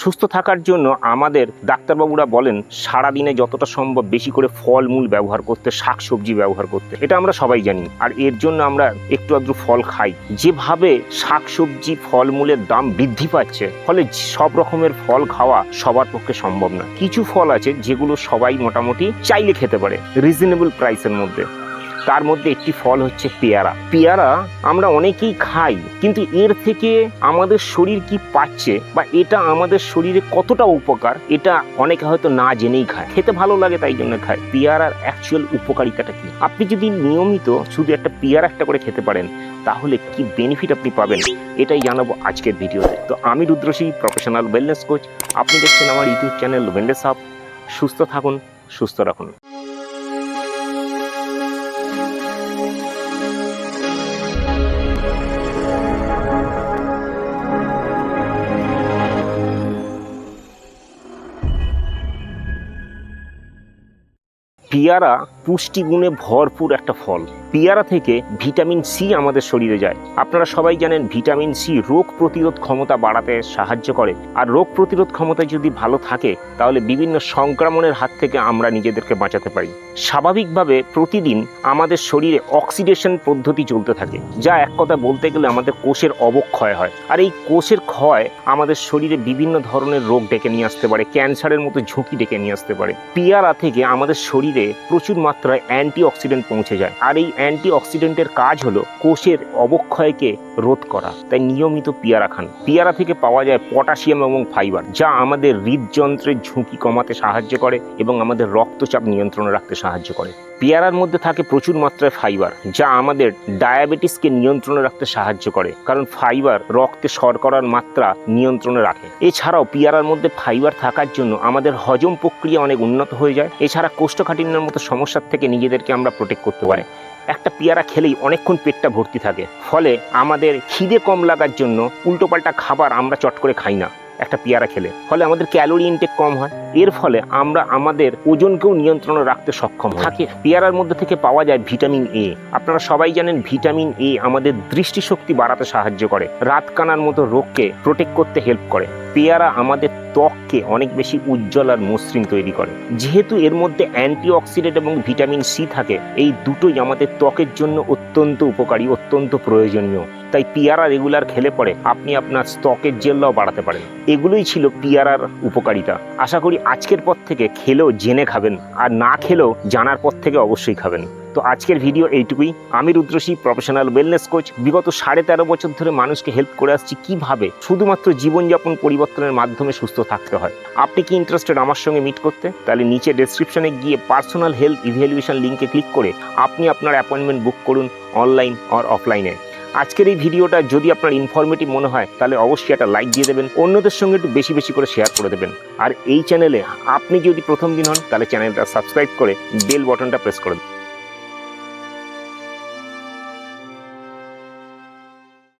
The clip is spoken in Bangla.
সুস্থ থাকার জন্য আমাদের ডাক্তারবাবুরা বলেন, সারাদিনে যতটা সম্ভব বেশি করে ফলমূল ব্যবহার করতে, শাকসবজি ব্যবহার করতে। এটা আমরা সবাই জানি। আর এর জন্য আমরা একটু আধটু ফল খাই। যেভাবে শাকসবজি ফলমূলের দাম বৃদ্ধি পাচ্ছে, ফলে সব রকমের ফল খাওয়া সবার পক্ষে সম্ভব না। কিছু ফল আছে যেগুলো সবাই মোটামুটি চাইলে খেতে পারে রিজনেবল প্রাইসের মধ্যে। তার মধ্যে একটি ফল হচ্ছে পেয়ারা। পেয়ারা আমরা অনেকেই খাই, কিন্তু এর থেকে আমাদের শরীর কি পাচ্ছে বা এটা আমাদের শরীরে কতটা উপকার, এটা অনেকে হয়তো না জেনেই খায়। খেতে ভালো লাগে তাই জন্য খায়। পেয়ারার অ্যাকচুয়াল উপকারিতাটা কি? আপনি যদি নিয়মিত শুধু একটা পেয়ারা একটা করে খেতে পারেন, তাহলে কি বেনিফিট আপনি পাবেন? এটাই জানাব আজকের ভিডিওতে। তো আমি রুদ্রসী প্রফেশনাল ওয়েলনেস কোচ আপনি দেখছেন আমার ইউটিউব চ্যানেল ওয়েলনেস সুস্থ থাকুন, সুস্থ রাখুন। পেয়ারা পুষ্টিগুণে ভরপুর একটা ফল। পেয়ারা থেকে ভিটামিন সি আমাদের শরীরে যায়। আপনারা সবাই জানেন ভিটামিন সি রোগ প্রতিরোধ ক্ষমতা বাড়াতে সাহায্য করে। আর রোগ প্রতিরোধ ক্ষমতা যদি ভালো থাকে, তাহলে বিভিন্ন সংক্রমণের হাত থেকে আমরা নিজেদেরকে বাঁচাতে পারি। স্বাভাবিকভাবে প্রতিদিন আমাদের শরীরে অক্সিডেশন পদ্ধতি চলতে থাকে, যা এক কথা বলতে গেলে আমাদের কোষের অবক্ষয় হয়। আর এই কোষের ক্ষয় আমাদের শরীরে বিভিন্ন ধরনের রোগ ডেকে নিয়ে আসতে পারে, ক্যান্সারের মতো ঝুঁকি ডেকে নিয়ে আসতে পারে। পেয়ারা থেকে আমাদের শরীরে প্রচুর মাত্রায় অ্যান্টি অক্সিডেন্ট পৌঁছে যায়। আর এই অ্যান্টি অক্সিডেন্টের কাজ হলো কোষের অবক্ষয়কে রোধ করা। তাই নিয়মিত পেয়ারা খান। পেয়ারা থেকে পাওয়া যায় পটাশিয়াম এবং ফাইবার, যা আমাদের হৃদযন্ত্রের ঝুঁকি কমাতে সাহায্য করে এবং আমাদের রক্তচাপ নিয়ন্ত্রণে রাখতে সাহায্য করে। পেয়ারার মধ্যে থাকে প্রচুর মাত্রায় ফাইবার, যা আমাদের ডায়াবেটিসকে নিয়ন্ত্রণে রাখতে সাহায্য করে, কারণ ফাইবার রক্তে শর্করার মাত্রা নিয়ন্ত্রণে রাখে। এছাড়াও পেয়ারার মধ্যে ফাইবার থাকার জন্য আমাদের হজম প্রক্রিয়া অনেক উন্নত হয়ে যায়। এছাড়া কোষ্ঠকাঠিন্যের মতো সমস্যার থেকে নিজেদেরকে আমরা প্রোটেক্ট করতে পারি। একটা পেয়ারা খেলেই অনেকক্ষণ পেটটা ভর্তি থাকে, ফলে আমাদের খিদে কম লাগার জন্য উল্টোপাল্টা খাবার আমরা চট করে খাই না। একটা পেয়ারা খেলে। ফলে আমাদের ক্যালোরি ইনটেক কম হয়। এর ফলে আমরা আমাদের ওজনকেও নিয়ন্ত্রণে রাখতে সক্ষম থাকে। পেয়ারার মধ্যে থেকে পাওয়া যায় ভিটামিন এ আপনারা সবাই জানেন ভিটামিন এ আমাদের দৃষ্টিশক্তি বাড়াতে সাহায্য করে। রাত কানার মতো রোগকে প্রোটেক্ট করতে হেল্প করে। পেয়ারা আমাদের ত্বককে অনেক বেশি উজ্জ্বল আর মসৃণ তৈরি করে। যেহেতু এর মধ্যে অ্যান্টি অক্সিডেন্ট এবং ভিটামিন সি থাকে, এই দুটোই আমাদের ত্বকের জন্য অত্যন্ত উপকারী, অত্যন্ত প্রয়োজনীয়। তাই পেয়ারা রেগুলার খেলে পরে আপনি আপনার স্টকের জেল্লাও বাড়াতে পারেন। এগুলোই ছিল পেয়ারার উপকারিতা। আশা করি আজকের পর থেকে খেলেও জেনে খাবেন, আর না খেলেও জানার পর থেকে অবশ্যই খাবেন। তো আজকের ভিডিও এইটুকুই। আমি রুদ্রসী প্রফেশনাল ওয়েলনেস কোচ বিগত সাড়ে তেরো বছর ধরে মানুষকে হেল্প করে আসছি কীভাবে? শুধুমাত্র জীবনযাপন পরিবর্তনের মাধ্যমে সুস্থ থাকতে হয়। আপনি কি ইন্টারেস্টেড আমার সঙ্গে মিট করতে? তাহলে নিচে ডেসক্রিপশনে গিয়ে পার্সোনাল হেলথ ইভ্যালুয়েশন লিঙ্কে ক্লিক করে আপনি আপনার অ্যাপয়েন্টমেন্ট বুক করুন অনলাইন অর অফলাইনে আজকের এই ভিডিওটা যদি আপনার ইনফরমেটিভ মনে হয়, তাহলে অবশ্যই একটা লাইক দিয়ে দেবেন, অন্যদের সঙ্গে একটু বেশি বেশি করে শেয়ার করে দেবেন। আর এই চ্যানেলে আপনি যদি প্রথম দিন হন, তাহলে চ্যানেলটা সাবস্ক্রাইব করে বেল বটনটা প্রেস করে দেবেন